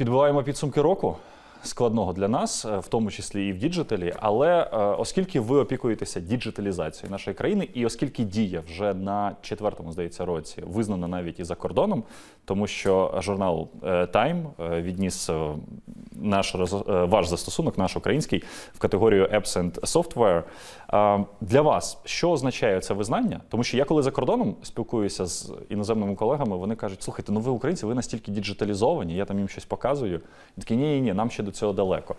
Підбиваємо підсумки року складного для нас, е, в тому числі і в діджиталі. Але е, оскільки ви опікуєтеся діджиталізацією нашої країни, і оскільки дія вже на четвертому, здається, році визнана навіть і за кордоном, тому що журнал е, Time відніс наш ваш застосунок, наш український, в категорію and Software. Для вас що означає це визнання? Тому що я коли за кордоном спілкуюся з іноземними колегами, вони кажуть: слухайте, ну ви українці, ви настільки діджиталізовані, я там їм щось показую. І такі, ні, ні, ні, нам ще до цього далеко.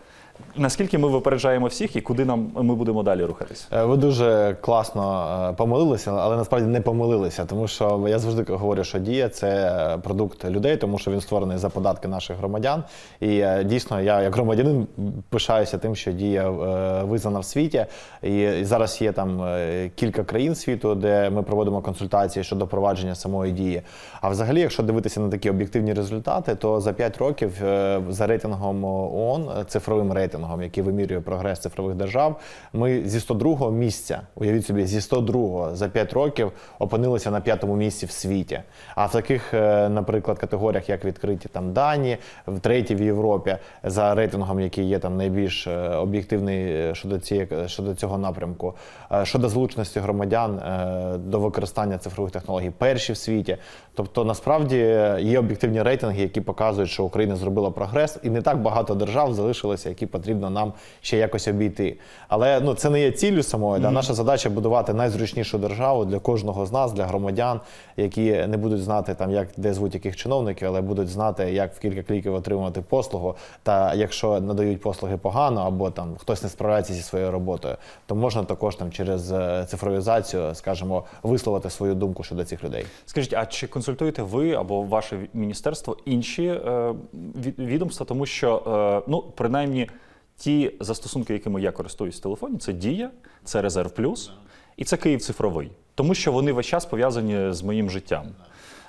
Наскільки ми випереджаємо всіх і куди нам ми будемо далі рухатись? Е, Ви дуже класно е, помилилися, але насправді не помилилися, тому що я завжди говорю, що дія це продукт людей, тому що він створений за податки наших громадян. І е, дійсно, я як громадянин пишаюся тим, що дія визнана в світі. І, зараз є там кілька країн світу, де ми проводимо консультації щодо провадження самої дії. А взагалі, якщо дивитися на такі об'єктивні результати, то за 5 років за рейтингом ООН, е, цифровим рейтингом, який вимірює прогрес цифрових держав, ми зі 102 місця, уявіть собі, зі 102 за 5 років опинилися на п'ятому місці в світі. А в таких, е, наприклад, категоріях, як відкриті там дані, в третій в Європі, за рейтингом, який є там найбільш е, об'єктивний щодо цієї щодо цього напрямку, щодо залученості громадян до використання цифрових технологій, перші в світі. Тобто, насправді є об'єктивні рейтинги, які показують, що Україна зробила прогрес, і не так багато держав залишилося, які потрібно нам ще якось обійти. Але ну це не є ціллю самою. Да? Наша задача будувати найзручнішу державу для кожного з нас, для громадян, які не будуть знати там, як де звуть яких чиновників, але будуть знати, як в кілька кліків отримувати послугу. Та якщо надають послуги погано, або там хтось не справляється зі своєю роботою, то можна також там через е, цифровізацію, скажімо, висловити свою думку щодо цих людей. Скажіть, а чи консультуєте ви або ваше міністерство інші е, відомства? Тому що, е, ну, принаймні, ті застосунки, якими я користуюсь в телефоні, це Дія, це Резерв Плюс і це Київ цифровий, тому що вони весь час пов'язані з моїм життям.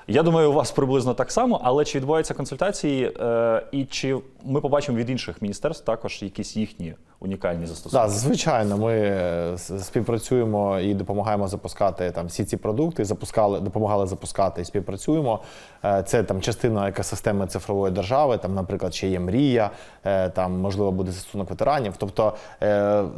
Я думаю, у вас приблизно так само, але чи відбуваються консультації, е, і чи ми побачимо від інших міністерств також якісь їхні унікальні застосунки? Так, звичайно, ми е, співпрацюємо і допомагаємо запускати там всі ці продукти. Запускали, допомагали запускати і співпрацюємо. Е, Це там частина екосистеми цифрової держави. Там, наприклад, ще є мрія, е, там можливо буде застосунок ветеранів. Тобто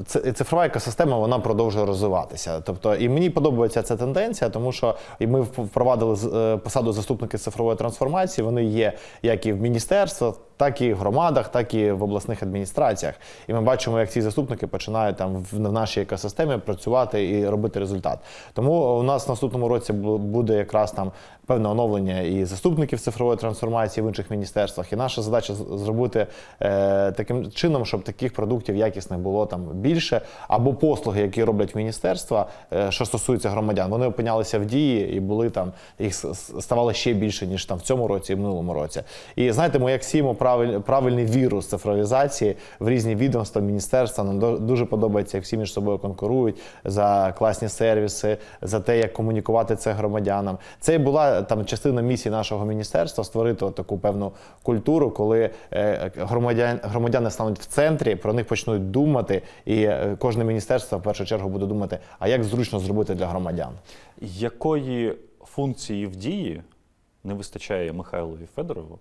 це- цифрова екосистема вона продовжує розвиватися. Тобто, і мені подобається ця тенденція, тому що і ми впровадили посаду заступники цифрової трансформації. Вони є як і в міністерствах, так і в громадах, так і в обласних адміністраціях. І ми бачимо, як ці заступники починають там в нашій екосистемі працювати і робити результат. Тому у нас в наступному році буде якраз там певне оновлення і заступників цифрової трансформації в інших міністерствах. І наша задача зробити е, таким чином, щоб таких продуктів якісних було там більше, або послуги, які роблять міністерства, е, що стосується громадян, вони опинялися в дії і були там їх ставало ще більше ніж там в цьому році і в минулому році. І знаєте, ми як сіємо правиль, правильний вірус цифровізації в різні відомства, міністерства. Нам дуже подобається, як всі між собою конкурують за класні сервіси, за те, як комунікувати це громадянам. Це і була там частина місії нашого міністерства створити таку певну культуру, коли е, громадян, громадяни стануть в центрі, про них почнуть думати, і е, кожне міністерство в першу чергу буде думати, а як зручно зробити для громадян. Якої функції в дії не вистачає Михайлові Федорову,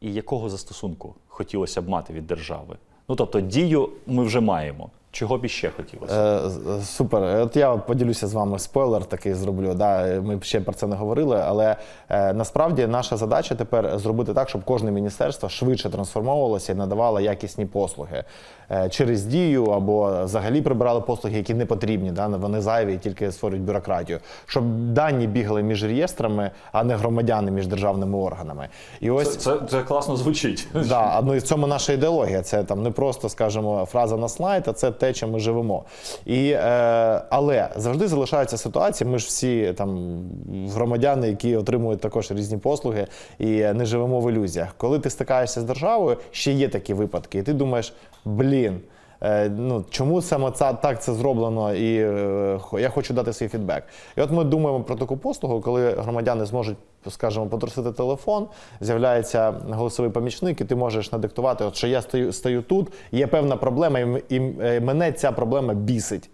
і якого застосунку хотілося б мати від держави? Ну тобто, дію ми вже маємо. Чого б іще хотілося? Е, Супер. От я поділюся з вами спойлер такий зроблю. Да? Ми ще про це не говорили, але е, насправді наша задача тепер зробити так, щоб кожне міністерство швидше трансформовувалося і надавало якісні послуги Е, через дію або взагалі прибирали послуги, які не потрібні, да? вони зайві і тільки створюють бюрократію. Щоб дані бігали між реєстрами, а не громадяни між державними органами. І ось Це, це, це класно звучить. Да, ну і в цьому наша ідеологія. Це там не просто, скажімо, фраза на слайд, а це те, чим ми живемо. І, е, але завжди залишається ситуація. Ми ж всі там громадяни, які отримують також різні послуги, і не живемо в ілюзіях. Коли ти стикаєшся з державою, ще є такі випадки, і ти думаєш, блін. Е, Ну, чому саме це, так це зроблено, і е, я хочу дати свій фідбек. І от ми думаємо про таку послугу, коли громадяни зможуть, скажімо, потрусити телефон, з'являється голосовий помічник, і ти можеш надиктувати, от що я стою, стою тут, є певна проблема, і, і е, мене ця проблема бісить.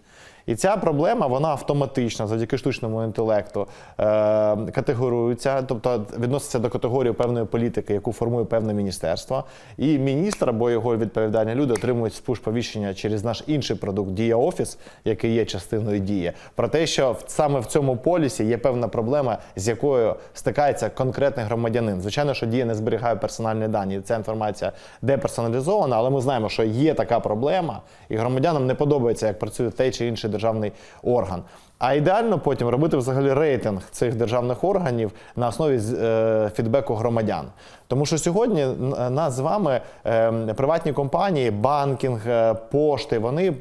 І ця проблема вона автоматично завдяки штучному інтелекту е, категорується, тобто відноситься до категорії певної політики, яку формує певне міністерство. І міністр або його відповідальні люди отримують спуш-повіщення через наш інший продукт Дія Офіс, який є частиною дії, про те, що саме в цьому полісі є певна проблема, з якою стикається конкретний громадянин. Звичайно, що дія не зберігає персональні дані. Ця інформація деперсоналізована, але ми знаємо, що є така проблема, і громадянам не подобається, як працює той чи інший державний орган. А ідеально потім робити взагалі рейтинг цих державних органів на основі е, фідбеку громадян. Тому що сьогодні нас з вами е, приватні компанії, банкінг, е, пошти, вони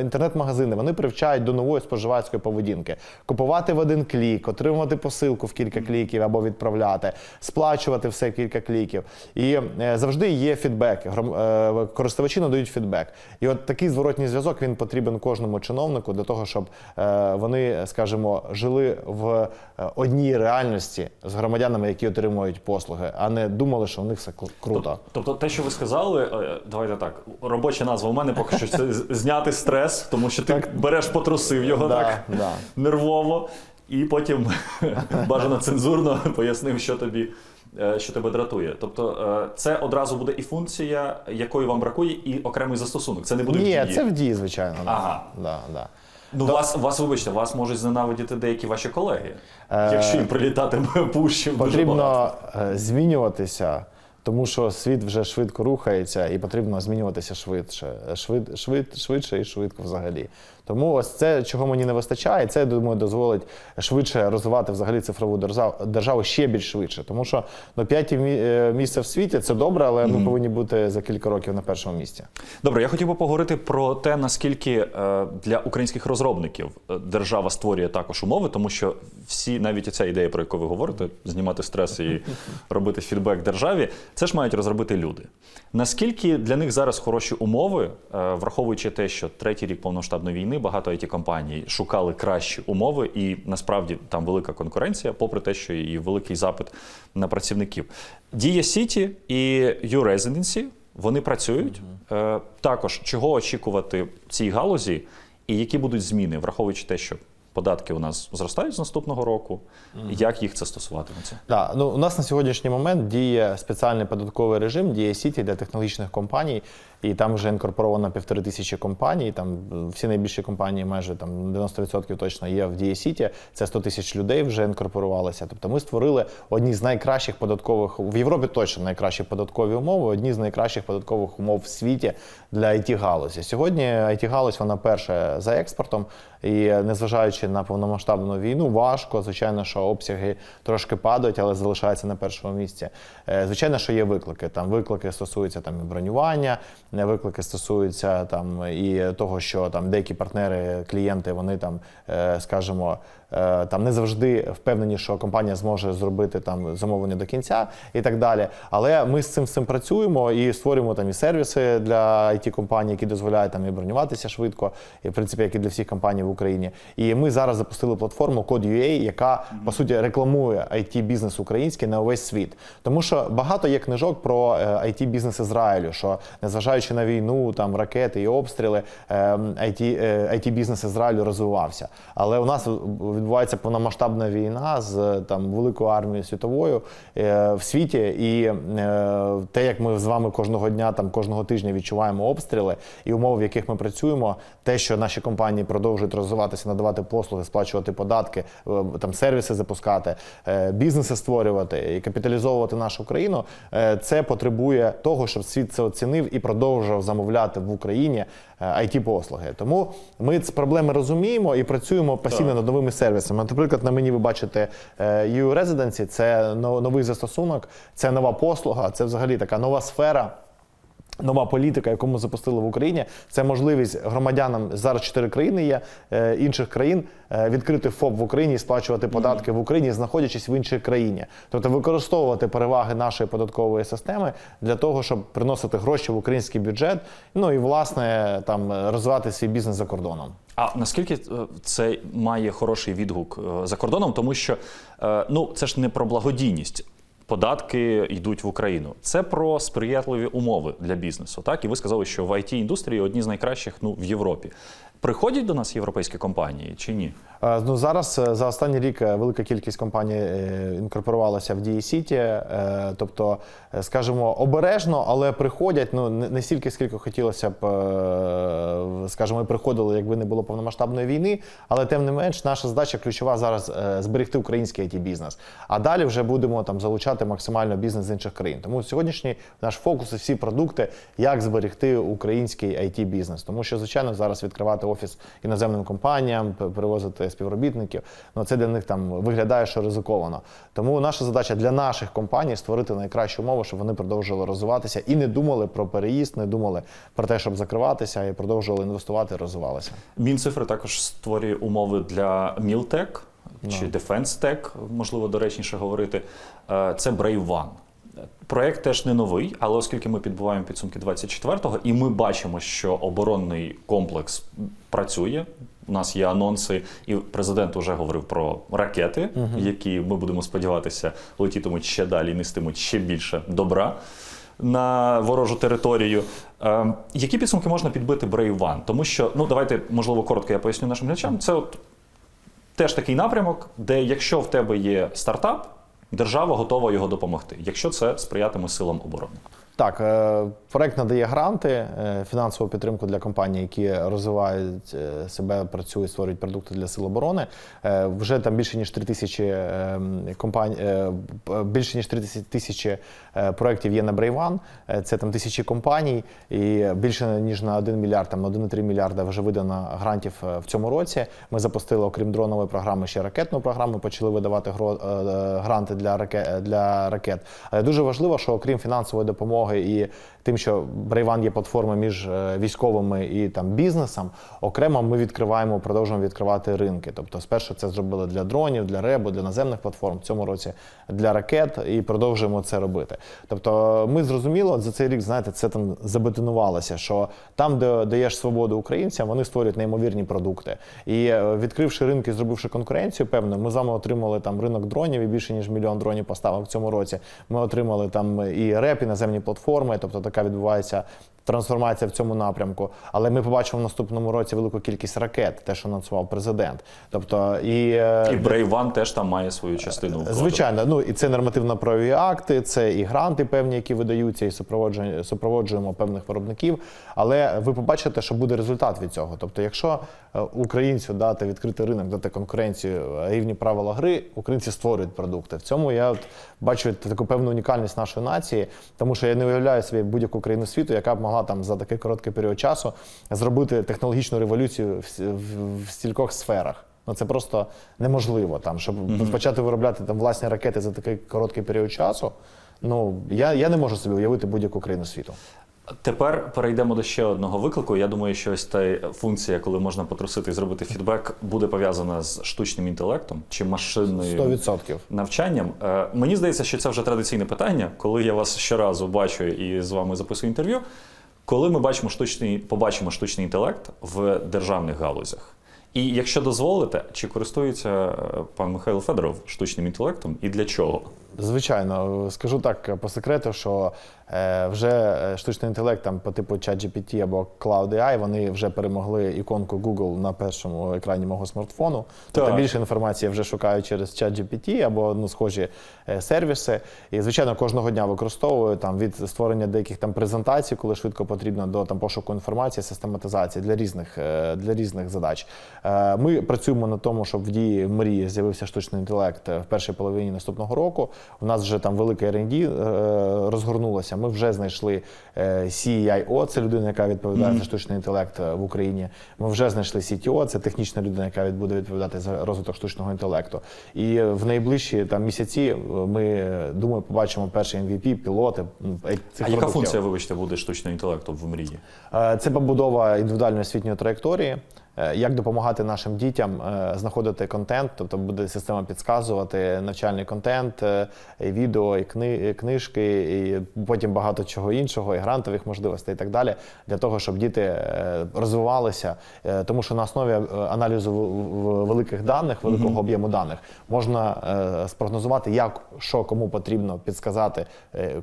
інтернет-магазини, вони привчають до нової споживацької поведінки. Купувати в один клік, отримувати посилку в кілька кліків або відправляти, сплачувати все кілька кліків. І завжди є фідбек. Гром- Користувачі надають фідбек. І от такий зворотній зв'язок він потрібен кожному чиновнику для того, щоб вони, скажімо, жили в е, одній реальності з громадянами, які отримують послуги, а не думали, що в них все круто. Тобто, те, що ви сказали, е, давайте так. Робоча назва у мене поки що це зняти стрес, тому що ти береш, потрусив його Да, так да. нервово, і потім бажано цензурно пояснив, що тобі. е, Що тебе дратує, тобто це одразу буде і функція, якої вам бракує, і окремий застосунок. Це не буде в Ні, це в дії, звичайно. Ага. Да, да. Ну, вас, вас, вибачте, вас можуть зненавидіти деякі ваші колеги, якщо їм прилітати пущі. Потрібно е, змінюватися, тому що світ вже швидко рухається і потрібно змінюватися швидше, швид, швид, швидше і швидко взагалі. Тому ось це, чого мені не вистачає, це, я думаю, дозволить швидше розвивати взагалі цифрову державу, державу ще більш швидше. Тому що ну, п'яті е, місце в світі це добре, але ми повинні бути за кілька років на першому місці. Добре, я хотів би поговорити про те, наскільки е, для українських розробників е, держава створює також умови, тому що всі, навіть ця ідея, про яку ви говорите, знімати стрес і робити фідбек державі, це ж мають розробити люди. Наскільки для них зараз хороші умови, е, враховуючи те, що третій рік повномасштабної війни багато it компаній шукали кращі умови, і насправді там велика конкуренція, попри те, що і великий запит на працівників. Дія Сіті і U-Residency вони працюють. Е, також чого очікувати в цій галузі, і які будуть зміни, враховуючи те, що податки у нас зростають з наступного року, як їх це стосуватиметься? Да, ну у нас на сьогоднішній момент діє спеціальний податковий режим, діє Сіті для технологічних компаній, і там вже інкорпоровано півтори тисячі компаній. Там е, всі найбільші компанії, майже там 90% точно є в дії Сіті. Це 100 тисяч людей вже інкорпорувалися. Тобто ми створили одні з найкращих податкових в Європі точно найкращі податкові умови, одні з найкращих податкових умов в світі для it галузі. Сьогодні it галузь вона перша за експортом, і незважаючи на повномасштабну війну, важко. Звичайно, що обсяги трошки падають, але залишаються на першому місці. Е, Звичайно, що є виклики. Там виклики стосуються там і бронювання, е, виклики стосуються там і того, що там деякі партнери, клієнти, вони там, е, скажімо, там не завжди впевнені, що компанія зможе зробити там замовлення до кінця і так далі. Але ми з цим з цим працюємо і створюємо там і сервіси для it компаній, які дозволяють там і бронюватися швидко, і в принципі, як і для всіх компаній в Україні. І ми зараз запустили платформу Code.ua, яка по суті рекламує it бізнес український на увесь світ. Тому що багато є книжок про it бізнес Ізраїлю, що незважаючи на війну, там ракети і обстріли, it, it бізнес Ізраїлю розвивався. Але у нас відбувається повномасштабна війна з там великою армією світовою е, в світі, і е, те, як ми з вами кожного дня, там кожного тижня відчуваємо обстріли і умови, в яких ми працюємо, те, що наші компанії продовжують розвиватися, надавати послуги, сплачувати податки, е, там сервіси запускати, е, бізнеси створювати і капіталізовувати нашу країну, е, це потребує того, щоб світ це оцінив і продовжував замовляти в Україні it послуги. Тому ми ці проблеми розуміємо і працюємо постійно над новими сервісами. Наприклад, на мені ви бачите е, EU Residency, це но- новий застосунок, це нова послуга, це взагалі така нова сфера. Нова політика, яку ми запустили в Україні, це можливість громадянам зараз чотири країни є е, інших країн е, відкрити ФОП в Україні і сплачувати податки в Україні, знаходячись в іншій країні. Тобто використовувати переваги нашої податкової системи для того, щоб приносити гроші в український бюджет, ну і власне там розвивати свій бізнес за кордоном. А наскільки е, це має хороший відгук за кордоном, тому що ну це ж не про благодійність. Податки йдуть в Україну. Це про сприятливі умови для бізнесу. Так, і ви сказали, що в it індустрії одні з найкращих ну в Європі. Приходять до нас європейські компанії чи ні? Ну зараз е, за останній рік е, велика кількість компаній е, інкорпорувалася в Дії Сіті. Тобто, скажімо, обережно, але приходять ну не стільки, скільки хотілося б, скажімо, приходили, якби не було повномасштабної війни. Але тим не менш, наша задача ключова зараз зберегти український it бізнес. А далі вже будемо там залучати максимально бізнес з інших країн. Тому сьогоднішній наш фокус і всі продукти, як зберегти український it бізнес. Тому що, звичайно, зараз відкривати офіс іноземним компаніям, п- перевозити співробітників. Ну це для них там виглядає, що ризиковано. Тому наша задача для наших компаній створити найкращу умову, щоб вони продовжували розвиватися і не думали про переїзд, не думали про те, щоб закриватися, і продовжували інвестувати, розвивалися. Мінцифри також створює умови для Мілтек чи Defense Tech, можливо, доречніше говорити. Е, Це Brave One. Проект теж не новий, але оскільки ми підбиваємо підсумки 24-го, і ми бачимо, що оборонний комплекс працює. У нас є анонси, і президент вже говорив про ракети, які ми будемо сподіватися летітимуть ще далі, нестимуть ще більше добра на ворожу територію. Е, які підсумки можна підбити Brave One? Тому що, ну давайте, можливо, коротко я поясню нашим глядачам. Це от теж такий напрямок, де якщо в тебе є стартап, держава готова його допомогти, якщо це сприятиме силам оборони. Так, е, проект надає гранти, е, фінансову підтримку для компаній, які розвивають е, себе, працюють, створюють продукти для сил оборони. Вже там більше ніж 3 тисячі компаній, більше ніж 3 тисячі проєктів є на. Е, Це там тисячі компаній, і більше ніж на 1 мільярд, там на 1,3 мільярда вже видано грантів в цьому році. Ми запустили, окрім дронової програми, ще ракетну програму. Почали видавати гранти для ракет для ракет. Але дуже важливо, що окрім фінансової допомоги і тим, що Брейван є платформа між е, військовими і там бізнесом, окремо ми відкриваємо, продовжуємо відкривати ринки. Тобто, спершу це зробили для дронів, для ребу, для наземних платформ. В цьому році для ракет і продовжуємо це робити. Тобто, ми зрозуміло за цей рік, знаєте, це там забетонувалося, що там, де даєш свободу українцям, вони створюють неймовірні продукти. І е, відкривши ринки, зробивши конкуренцію, певно, ми з вами отримали там ринок дронів і більше ніж мільйон дронів поставок в цьому році. Ми отримали там і реп, і наземні платформи. Тобто така відбувається трансформація в цьому напрямку. Але ми побачимо в наступному році велику кількість ракет, те, що анонсував президент. Тобто і, е, І Brave One теж там має свою частину. вкладу. Звичайно, ну і це нормативно-правові акти, це і гранти певні, які видаються, і супроводжуємо, супроводжуємо певних виробників. Але ви побачите, що буде результат від цього. Тобто, якщо е, українцю дати відкритий ринок, дати конкуренцію, е, рівні правила гри, українці створюють продукти. В цьому я от бачу таку певну унікальність нашої нації, тому що я не уявляю собі будь-яку країну світу, яка б могла там за такий короткий період часу зробити технологічну революцію в, в, в стількох сферах. Ну це просто неможливо там, щоб почати виробляти там власні ракети за такий короткий період часу. Ну я, я не можу собі уявити будь-яку країну світу. Тепер перейдемо до ще одного виклику. Я думаю, що ось та функція, коли можна потрусити і зробити фідбек, буде пов'язана з штучним інтелектом чи машинною 100%. навчанням. Е, Мені здається, що це вже традиційне питання, коли я вас щоразу бачу і з вами записую інтерв'ю. Коли ми бачимо штучний, побачимо штучний інтелект в державних галузях. І якщо дозволите, чи користується е, пан Михайло Федоров штучним інтелектом і для чого? Звичайно, скажу так по секрету, що е, вже е, штучний інтелект там по типу ChatGPT або Cloud AI, вони вже перемогли іконку Google на першому екрані мого смартфону. Тобто Так. більше інформації я вже шукаю через ChatGPT або ну, схожі сервіси. І звичайно, кожного дня використовую там від створення деяких там презентацій, коли швидко потрібно до там пошуку інформації, систематизації для різних для різних задач. Е, Ми працюємо на тому, щоб в дії мрії з'явився штучний інтелект е, в першій половині наступного року. У нас вже там велике R&D е, розгорнулося. Ми вже знайшли CIO, це людина, яка відповідає за штучний інтелект в Україні. Ми вже знайшли CTO, це технічна людина, яка буде відповідати за розвиток штучного інтелекту. І в найближчі там місяці ми думаю, побачимо перші MVP, пілоти. цих А яка функція, вибачте, буде штучного інтелекту в мрії? Це побудова індивідуальної освітньої траєкторії. Е, Як допомагати нашим дітям е, знаходити контент, тобто буде система підказувати навчальний контент, е, і відео, і кни- книжки, і потім багато чого іншого, і грантових можливостей, і так далі, для того, щоб діти розвивалися. Тому що на основі аналізу великих даних, великого об'єму даних, можна спрогнозувати, як що кому потрібно підсказати,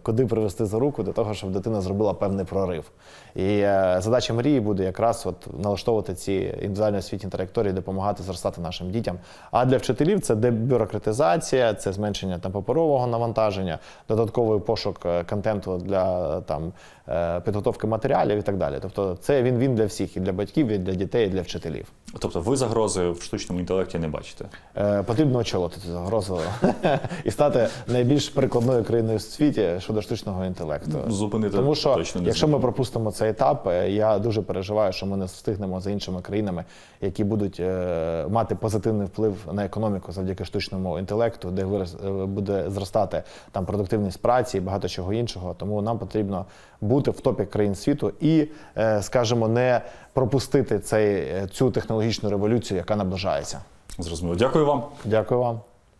куди привести за руку для того, щоб дитина зробила певний прорив. І задача мрії буде якраз от налаштовувати ці індивідуальні освітні траєкторії, допомагати зростати нашим дітям. А для вчителів це дебюрократизація, це зменшення там паперового навантаження, додатковий пошук е, контенту для там е, підготовки матеріалів і так далі. Тобто, це він він для всіх, і для батьків, і для дітей, і для вчителів. Тобто ви загрози в штучному інтелекті не бачите? Е, Потрібно очолити цю загрозу і стати найбільш прикладною країною в світі щодо штучного інтелекту. Зупинити Тому що точно не якщо ми пропустимо цей етап, е, я дуже переживаю, що ми не встигнемо за іншими країнами, які будуть е, мати позитивний вплив на економіку завдяки штучному інтелекту, де вирос- е, буде зростати там продуктивність праці і багато чого іншого. Тому нам потрібно бути в топі країн світу і, е, скажімо, не пропустити цей, е, цю технологічну революцію, яка наближається. Зрозуміло. Дякую вам. Дякую вам.